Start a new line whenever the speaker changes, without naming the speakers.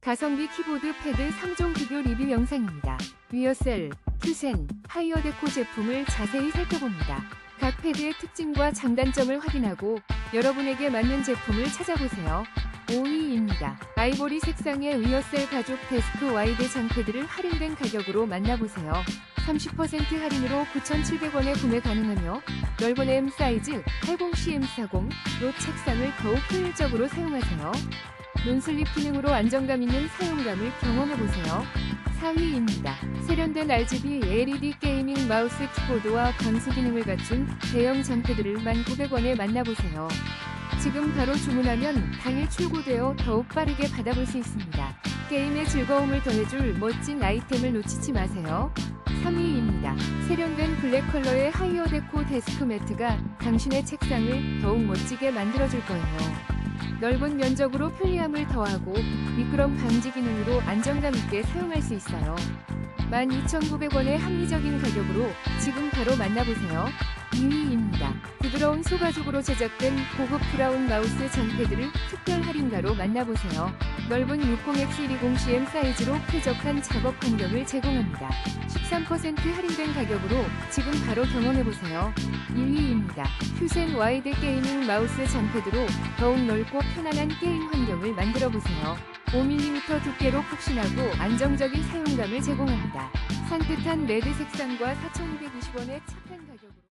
가성비 키보드 패드 3종 비교 리뷰 영상입니다. 위어셀, 큐센, 하이어데코 제품을 자세히 살펴봅니다. 각 패드의 특징과 장단점을 확인하고 여러분에게 맞는 제품을 찾아보세요. 5위입니다. 아이보리 색상의 위어셀 가죽 데스크 와이드 장패드를 할인된 가격으로 만나보세요. 30% 할인으로 9,700원에 구매 가능하며 넓은 M 사이즈 80CM40로 책상을 더욱 효율적으로 사용하세요. 논슬립 기능으로 안정감 있는 사용감을 경험해보세요. 4위입니다. 세련된 RGB LED 게이밍 마우스 키보드와 감수 기능을 갖춘 대형 장패드를 1,900원에 만나보세요. 지금 바로 주문하면 당일 출고되어 더욱 빠르게 받아볼 수 있습니다. 게임의 즐거움을 더해줄 멋진 아이템을 놓치지 마세요. 3위입니다. 세련된 블랙 컬러의 하이어 데코 데스크 매트가 당신의 책상을 더욱 멋지게 만들어줄 거예요. 넓은 면적으로 편리함을 더하고 미끄럼 방지 기능으로 안정감 있게 사용할 수 있어요. 12,900원의 합리적인 가격으로 지금 바로 만나보세요. 2위입니다. 부드러운 소가죽으로 제작된 고급 브라운 마우스 장패드를 특별 할인가로 만나보세요. 넓은 60X120CM 사이즈로 쾌적한 작업 환경을 제공합니다. 13% 할인된 가격으로 지금 바로 경험해보세요. 1위입니다. 퓨센 와이드 게이밍 마우스 장패드로 더욱 넓고 편안한 게임 환경을 만들어보세요. 5mm 두께로 푹신하고 안정적인 사용감을 제공합니다. 산뜻한 레드 색상과 4,220원의 착한 가격으로